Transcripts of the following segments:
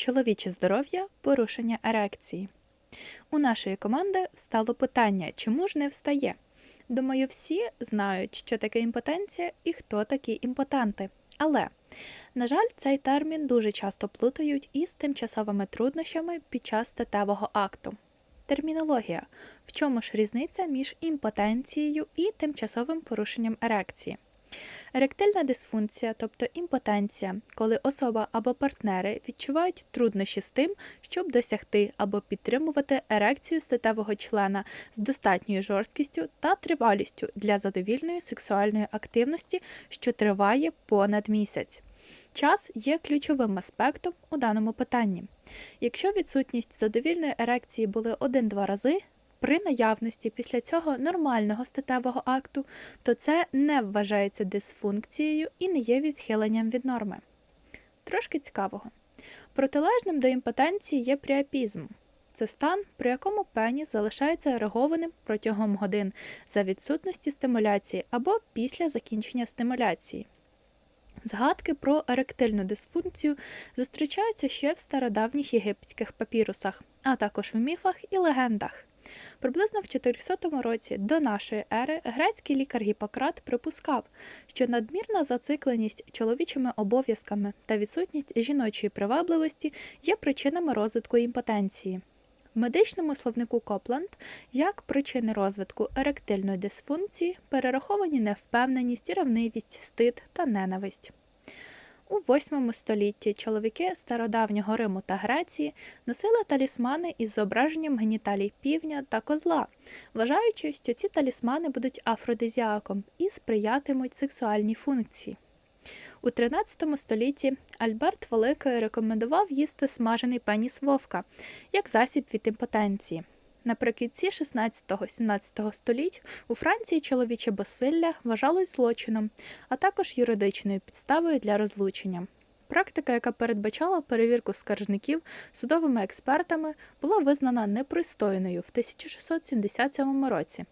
Чоловіче здоров'я, порушення ерекції. У нашої команди стало питання, чому ж не встає? Думаю, всі знають, що таке імпотенція і хто такі імпотенти. Але, на жаль, цей термін дуже часто плутають із тимчасовими труднощами під час статевого акту. Термінологія. В чому ж різниця між імпотенцією і тимчасовим порушенням ерекції? Еректильна дисфункція, тобто імпотенція, коли особа або партнери відчувають труднощі з тим, щоб досягти або підтримувати ерекцію статевого члена з достатньою жорсткістю та тривалістю для задовільної сексуальної активності, що триває понад місяць. Час є ключовим аспектом у даному питанні. Якщо відсутність задовільної ерекції були один-два рази, при наявності після цього нормального статевого акту, то це не вважається дисфункцією і не є відхиленням від норми. Трошки цікавого. Протилежним до імпотенції є пріапізм. Це стан, при якому пеніс залишається ерегованим протягом годин за відсутності стимуляції або після закінчення стимуляції. Згадки про еректильну дисфункцію зустрічаються ще в стародавніх єгипетських папірусах, а також в міфах і легендах. Приблизно в 400 році до нашої ери грецький лікар Гіппократ припускав, що надмірна зацикленість чоловічими обов'язками та відсутність жіночої привабливості є причинами розвитку імпотенції. Медичному словнику Копланд як причини розвитку еректильної дисфункції перераховані невпевненість, ревнивість, стид та ненависть. У VIII столітті чоловіки стародавнього Риму та Греції носили талісмани із зображенням геніталій півня та козла, вважаючи, що ці талісмани будуть афродизіаком і сприятимуть сексуальній функції. У 13 столітті Альберт Великий рекомендував їсти смажений пеніс вовка як засіб від імпотенції. Наприкінці 16-17 століть у Франції чоловіче безсилля вважалось злочином, а також юридичною підставою для розлучення. Практика, яка передбачала перевірку скаржників судовими експертами, була визнана непристойною в 1677 році.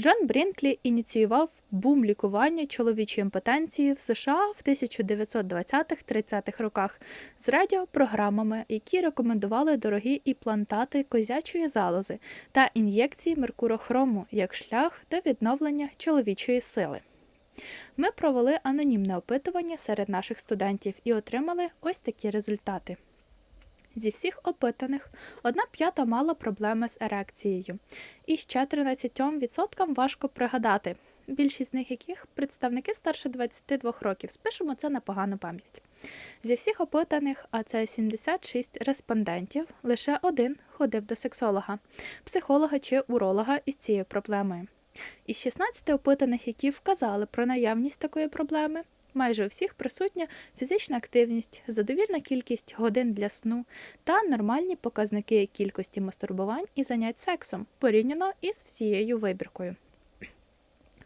Джон Брінклі ініціював бум лікування чоловічої імпотенції в США в 1920-30-х роках з радіопрограмами, які рекомендували дорогі імплантати козячої залози та ін'єкції меркурохрому як шлях до відновлення чоловічої сили. Ми провели анонімне опитування серед наших студентів і отримали ось такі результати. Зі всіх опитаних одна п'ята мала проблеми з ерекцією, і ще 13% важко пригадати, більшість з них яких представники старше 22 років. Спишемо це на погану пам'ять. Зі всіх опитаних, а це 76 респондентів, лише один ходив до сексолога, психолога чи уролога із цією проблемою. Із 16 опитаних, які вказали про наявність такої проблеми, майже у всіх присутня фізична активність, задовільна кількість годин для сну та нормальні показники кількості мастурбувань і занять сексом порівняно із всією вибіркою.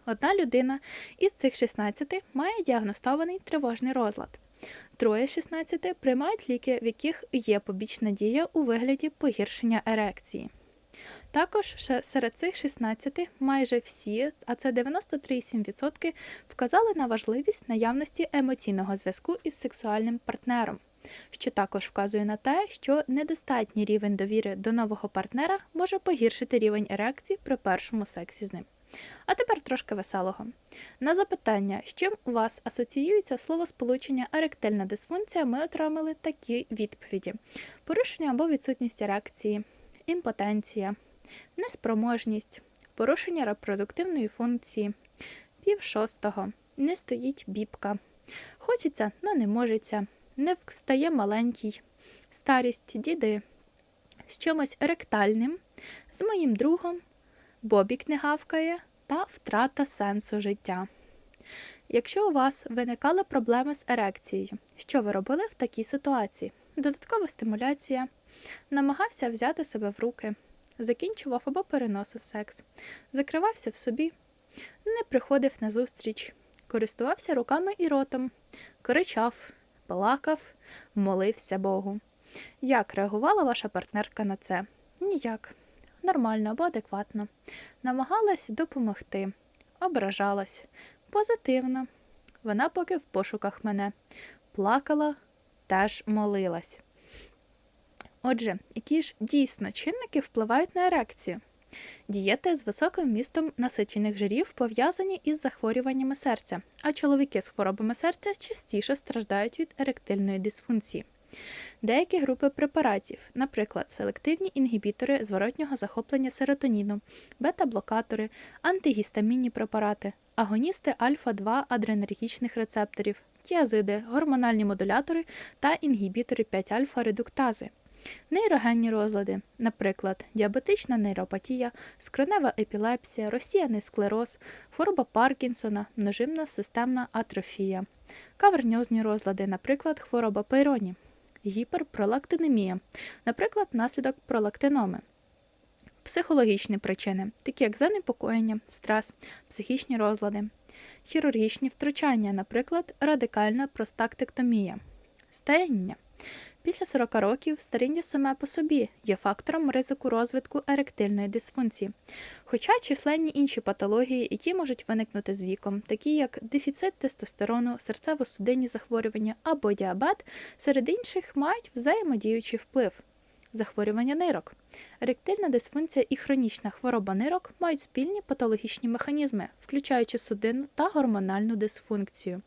Одна людина із цих 16 має діагностований тривожний розлад. Троє з 16 приймають ліки, в яких є побічна дія у вигляді погіршення ерекції. Також серед цих 16 майже всі, а це 93,7%, вказали на важливість наявності емоційного зв'язку із сексуальним партнером, що також вказує на те, що недостатній рівень довіри до нового партнера може погіршити рівень ерекції при першому сексі з ним. А тепер трошки веселого. На запитання, з чим у вас асоціюється словосполучення еректильна дисфункція, ми отримали такі відповіді: порушення або відсутність ерекції, імпотенція неспроможність, порушення репродуктивної функції, пів шостого, не стоїть бібка, хочеться, но не можеться, не встає маленький, старість діди, з чимось еректальним, з моїм другом, бобік не гавкає та втрата сенсу життя. Якщо у вас виникали проблеми з ерекцією, що ви робили в такій ситуації? Додаткова стимуляція, намагався взяти себе в руки закінчував або переносив секс, закривався в собі, не приходив на зустріч, користувався руками і ротом, кричав, плакав, молився Богу. Як реагувала ваша партнерка на це? Ніяк. Нормально або адекватно. Намагалась допомогти, ображалась, позитивно. Вона поки в пошуках мене, плакала, теж молилась. Отже, які ж дійсно чинники впливають на ерекцію? Дієти з високим вмістом насичених жирів пов'язані із захворюваннями серця, а чоловіки з хворобами серця частіше страждають від еректильної дисфункції. Деякі групи препаратів, наприклад, селективні інгібітори зворотнього захоплення серотоніну, бета-блокатори, антигістамінні препарати, агоністи альфа-2 адренергічних рецепторів, тіазиди, гормональні модулятори та інгібітори 5-альфа-редуктази. Нейрогенні розлади, наприклад, діабетична нейропатія, скронева епілепсія, розсіяний склероз, хвороба Паркінсона, множинна системна атрофія, каверньозні розлади, наприклад, хвороба Пейроні, гіперпролактинемія, наприклад, наслідок пролактиноми. Психологічні причини, такі як занепокоєння, стрес, психічні розлади, хірургічні втручання, наприклад, радикальна простактектомія, старіння. Після 40 років старіння саме по собі є фактором ризику розвитку еректильної дисфункції. Хоча численні інші патології, які можуть виникнути з віком, такі як дефіцит тестостерону, серцево-судинні захворювання або діабет, серед інших мають взаємодіючий вплив. Захворювання нирок. Еректильна дисфункція і хронічна хвороба нирок мають спільні патологічні механізми, включаючи судинну та гормональну дисфункцію,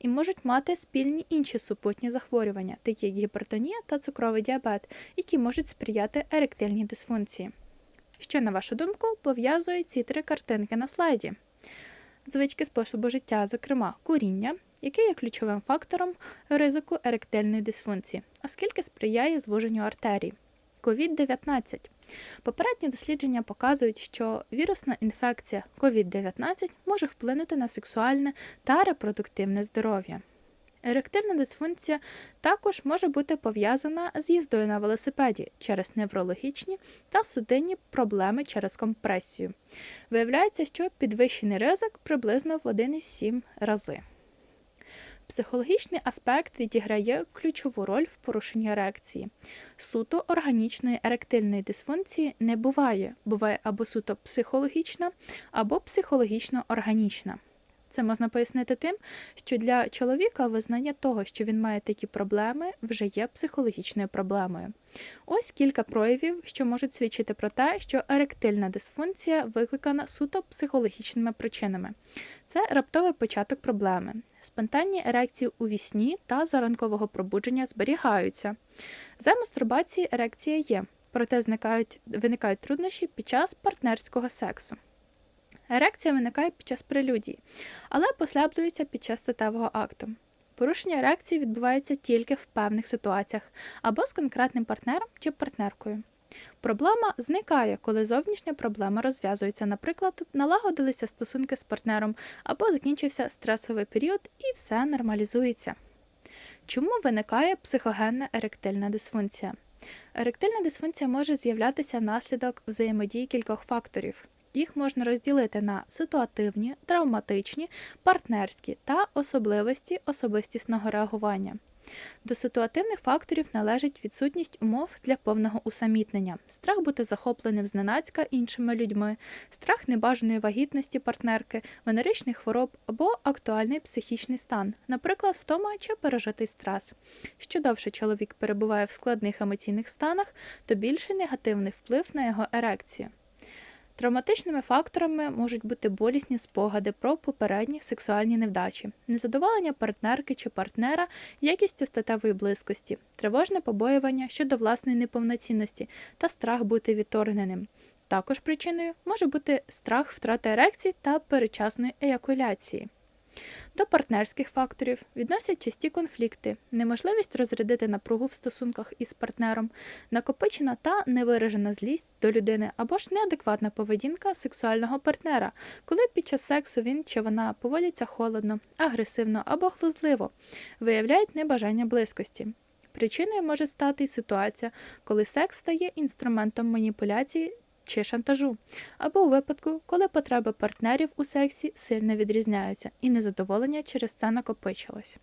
і можуть мати спільні інші супутні захворювання, такі як гіпертонія та цукровий діабет, які можуть сприяти еректильній дисфункції. Що, на вашу думку, пов'язує ці три картинки на слайді? Звички способу життя, зокрема куріння, яке є ключовим фактором ризику еректильної дисфункції, оскільки сприяє звуженню артерій. COVID-19. Попередні дослідження показують, що вірусна інфекція COVID-19 може вплинути на сексуальне та репродуктивне здоров'я. Еректильна дисфункція також може бути пов'язана з їздою на велосипеді через неврологічні та судинні проблеми через компресію. Виявляється, що підвищений ризик приблизно в 1,7 рази. Психологічний аспект відіграє ключову роль в порушенні ерекції. Суто органічної еректильної дисфункції не буває, буває або суто психологічна, або психологічно органічна. Це можна пояснити тим, що для чоловіка визнання того, що він має такі проблеми, вже є психологічною проблемою. Ось кілька проявів, що можуть свідчити про те, що еректильна дисфункція викликана суто психологічними причинами. Це раптовий початок проблеми. Спонтанні ерекції у вісні та заранкового пробудження зберігаються. За мастурбації ерекція є, проте зникають, виникають труднощі під час партнерського сексу. Ерекція виникає під час прелюдії, але послаблюється під час статевого акту. Порушення ерекції відбувається тільки в певних ситуаціях або з конкретним партнером чи партнеркою. Проблема зникає, коли зовнішня проблема розв'язується, наприклад, налагодилися стосунки з партнером або закінчився стресовий період і все нормалізується. Чому виникає психогенна еректильна дисфункція? Еректильна дисфункція може з'являтися внаслідок взаємодії кількох факторів. Їх можна розділити на ситуативні, травматичні, партнерські та особливості особистісного реагування. До ситуативних факторів належить відсутність умов для повного усамітнення, страх бути захопленим зненацька іншими людьми, страх небажаної вагітності партнерки, венеричних хвороб або актуальний психічний стан, наприклад, втома чи пережитий стрес. Що довше чоловік перебуває в складних емоційних станах, то більший негативний вплив на його ерекцію. Травматичними факторами можуть бути болісні спогади про попередні сексуальні невдачі, незадоволення партнерки чи партнера якістю статевої близькості, тривожне побоювання щодо власної неповноцінності та страх бути відторгненим. Також причиною може бути страх втрати ерекції та перечасної еякуляції. До партнерських факторів відносять часті конфлікти, неможливість розрядити напругу в стосунках із партнером, накопичена та невиражена злість до людини або ж неадекватна поведінка сексуального партнера, коли під час сексу він чи вона поводяться холодно, агресивно або глузливо, виявляють небажання близькості. Причиною може стати ситуація, коли секс стає інструментом маніпуляції чи шантажу, або у випадку, коли потреби партнерів у сексі сильно відрізняються і незадоволення через це накопичилось.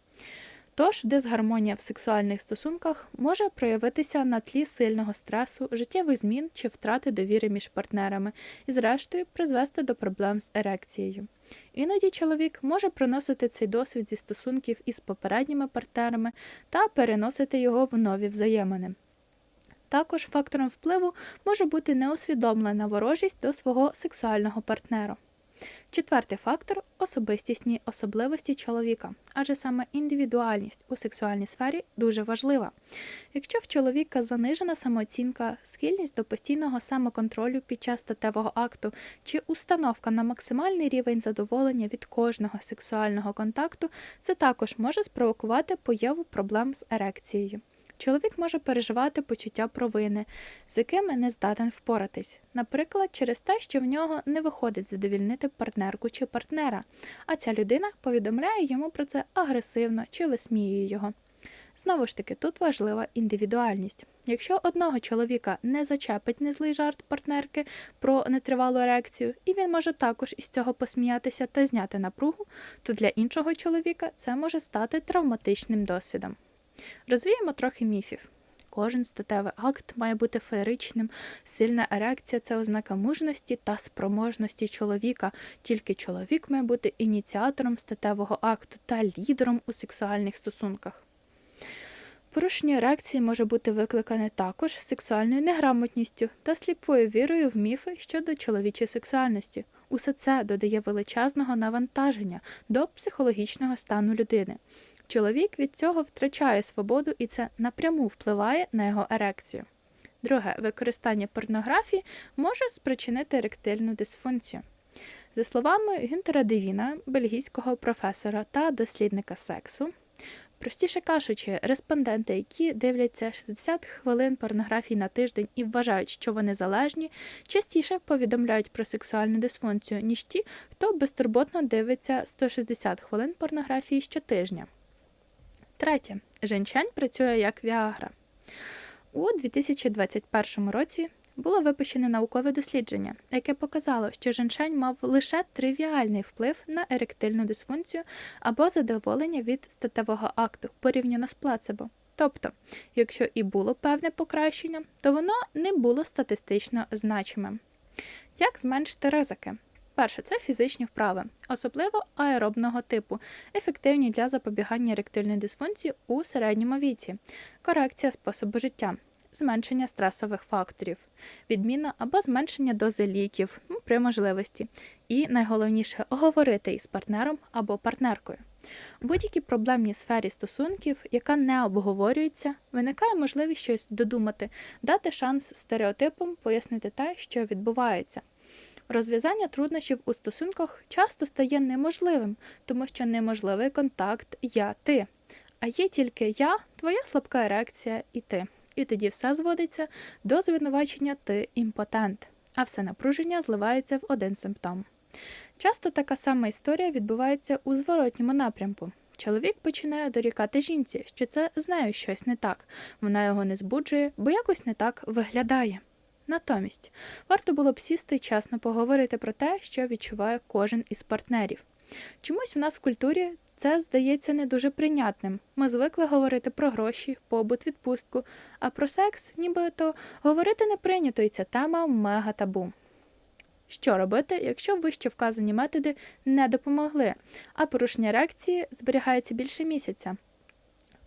Тож, дисгармонія в сексуальних стосунках може проявитися на тлі сильного стресу, життєвих змін чи втрати довіри між партнерами і, зрештою, призвести до проблем з ерекцією. Іноді чоловік може приносити цей досвід зі стосунків із попередніми партнерами та переносити його в нові взаємини. Також фактором впливу може бути неусвідомлена ворожість до свого сексуального партнера. Четвертий фактор особистісні особливості чоловіка, адже саме індивідуальність у сексуальній сфері дуже важлива. Якщо в чоловіка занижена самооцінка, схильність до постійного самоконтролю під час статевого акту чи установка на максимальний рівень задоволення від кожного сексуального контакту, це також може спровокувати появу проблем з ерекцією. Чоловік може переживати почуття провини, з якими не здатен впоратись, наприклад, через те, що в нього не виходить задовільнити партнерку чи партнера, а ця людина повідомляє йому про це агресивно чи висміює його. Знову ж таки, тут важлива індивідуальність. Якщо одного чоловіка не зачепить незлий жарт партнерки про нетривалу ерекцію, і він може також із цього посміятися та зняти напругу, то для іншого чоловіка це може стати травматичним досвідом. Розвіємо трохи міфів. Кожен статевий акт має бути феєричним. Сильна ерекція це ознака мужності та спроможності чоловіка. Тільки чоловік має бути ініціатором статевого акту та лідером у сексуальних стосунках. Порушення ерекції може бути викликане також сексуальною неграмотністю та сліпою вірою в міфи щодо чоловічої сексуальності. Усе це додає величезного навантаження до психологічного стану людини. Чоловік від цього втрачає свободу і це напряму впливає на його ерекцію. Друге, використання порнографії може спричинити еректильну дисфункцію. За словами Гюнтера Девіна, бельгійського професора та дослідника сексу, простіше кажучи, респонденти, які дивляться 60 хвилин порнографії на тиждень і вважають, що вони залежні, частіше повідомляють про сексуальну дисфункцію, ніж ті, хто безтурботно дивиться 160 хвилин порнографії щотижня. Третє. Женьшень працює як Віагра. У 2021 році було випущене наукове дослідження, яке показало, що женьшень мав лише тривіальний вплив на еректильну дисфункцію або задоволення від статевого акту порівняно з плацебо. Тобто, якщо і було певне покращення, то воно не було статистично значимим. Як зменшити ризики? Перше, це фізичні вправи, особливо аеробного типу, ефективні для запобігання еректильної дисфункції у середньому віці, корекція способу життя, зменшення стресових факторів, відміна або зменшення дози ліків ну, при можливості, і найголовніше говорити із партнером або партнеркою. У будь-якій проблемній сфері стосунків, яка не обговорюється, виникає можливість щось додумати, дати шанс стереотипам пояснити те, що відбувається. Розв'язання труднощів у стосунках часто стає неможливим, тому що неможливий контакт я-ти. А є тільки я, твоя слабка ерекція і ти. І тоді все зводиться до звинувачення ти імпотент, а все напруження зливається в один симптом. Часто така сама історія відбувається у зворотньому напрямку. Чоловік починає дорікати жінці, що це з нею щось не так, вона його не збуджує, бо якось не так виглядає. Натомість варто було б сісти і чесно поговорити про те, що відчуває кожен із партнерів. Чомусь у нас в культурі це здається не дуже прийнятним. Ми звикли говорити про гроші, побут, відпустку, а про секс, нібито говорити не прийнято, і ця тема мега табу. Що робити, якщо вище вказані методи не допомогли, а порушення реакції зберігається більше місяця?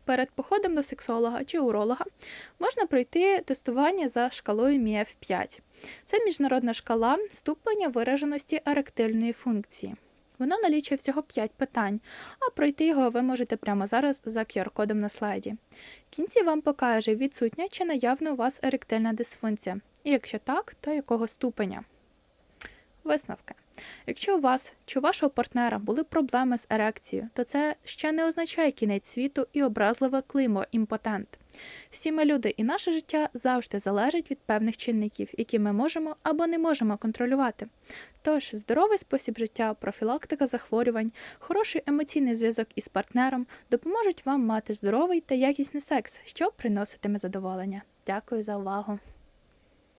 Перед походом до сексолога чи уролога можна пройти тестування за шкалою міф 5 Це міжнародна шкала ступеня вираженості еректильної функції. Воно налічує всього 5 питань, а пройти його ви можете прямо зараз за QR-кодом на слайді. В кінці вам покаже, відсутня чи наявна у вас еректильна дисфункція, і якщо так, то якого ступеня. Висновки. Якщо у вас чи у вашого партнера були проблеми з ерекцією, то це ще не означає кінець світу і образливе клеймо імпотент. Всі ми люди, і наше життя завжди залежить від певних чинників, які ми можемо або не можемо контролювати. Тож здоровий спосіб життя, профілактика захворювань, хороший емоційний зв'язок із партнером допоможуть вам мати здоровий та якісний секс, що приноситиме задоволення. Дякую за увагу!